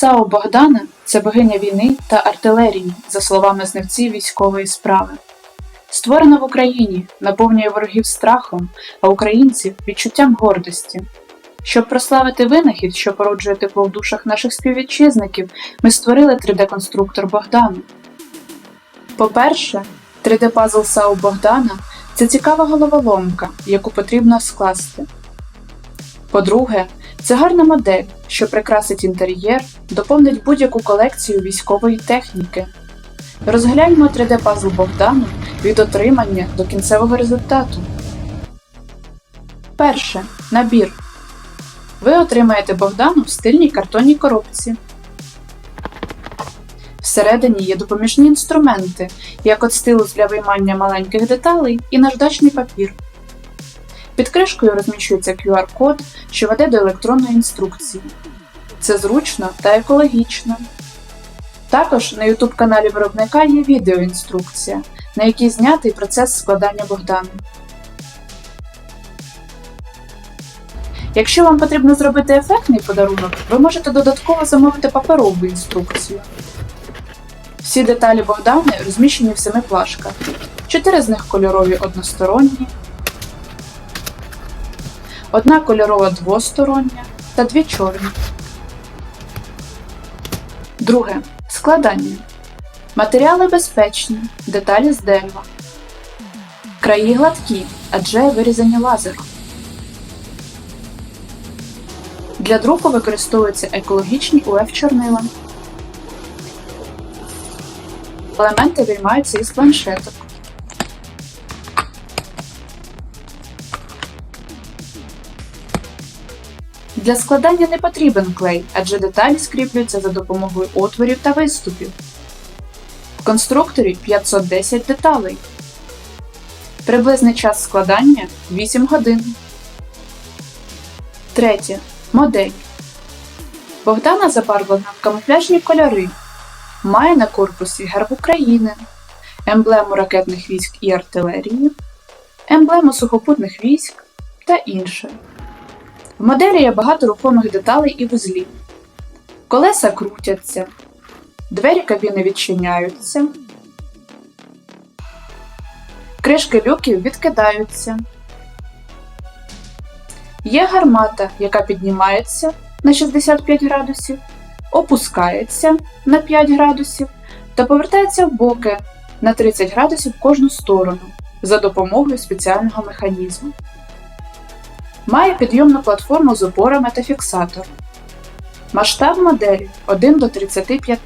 САУ Богдана це богиня війни та артилерії, за словами знавців військової справи. Створена в Україні, наповнює ворогів страхом, а українців відчуттям гордості. Щоб прославити винахід, що породжує тепло в душах наших співвітчизників, ми створили 3D-конструктор Богдану. По-перше, 3D-пазл САУ Богдана це цікава головоломка, яку потрібно скласти. По-друге, це гарна модель, що прикрасить інтер'єр, доповнить будь-яку колекцію військової техніки. Розгляньмо 3D-пазл Богдану від отримання до кінцевого результату. Перше. Набір. Ви отримаєте Богдану в стильній картонній коробці. Всередині є допоміжні інструменти, як от стилус для виймання маленьких деталей і наждачний папір. Під кришкою розміщується QR-код, що веде до електронної інструкції. Це зручно та екологічно. Також на YouTube каналі виробника є відеоінструкція, на якій знятий процес складання Богдану. Якщо вам потрібно зробити ефектний подарунок, ви можете додатково замовити паперову інструкцію. Всі деталі Богдани розміщені в семи плашках. Чотири з них кольорові односторонні, одна кольорова двостороння та дві чорні. Друге. Складання. Матеріали безпечні, деталі з дерева. Краї гладкі, адже вирізані лазером. Для друку використовуються екологічні УФ чорнила. Елементи виймаються із планшеток. Для складання не потрібен клей, адже деталі скріплюються за допомогою отворів та виступів. В конструкторі 510 деталей. Приблизний час складання 8 годин. Третє. Модель. Богдана забарвлена в камуфляжні кольори. Має на корпусі герб України, емблему ракетних військ і артилерії, емблему сухопутних військ та інше. В моделі є багато рухомих деталей і вузлів. Колеса крутяться, двері кабіни відчиняються, кришки люків відкидаються. Є гармата, яка піднімається на 65 градусів, опускається на 5 градусів та повертається в боки на 30 градусів в кожну сторону за допомогою спеціального механізму. Має підйомну платформу з опорами та фіксатором. Масштаб моделі 1 до 35.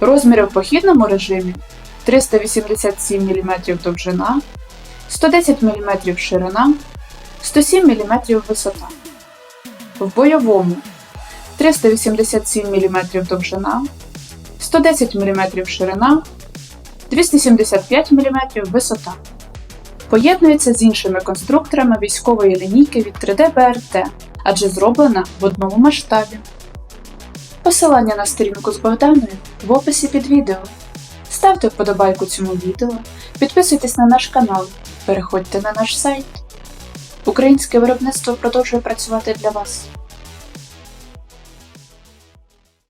Розміри в похідному режимі 387 мм довжина, 110 мм ширина, 107 мм висота. В бойовому 387 мм довжина, 110 мм ширина, 275 мм висота. Поєднується з іншими конструкторами військової лінійки від 3D БРТ, адже зроблена в одному масштабі. Посилання на сторінку з Богданою в описі під відео. Ставте вподобайку цьому відео, підписуйтесь на наш канал, переходьте на наш сайт. Українське виробництво продовжує працювати для вас.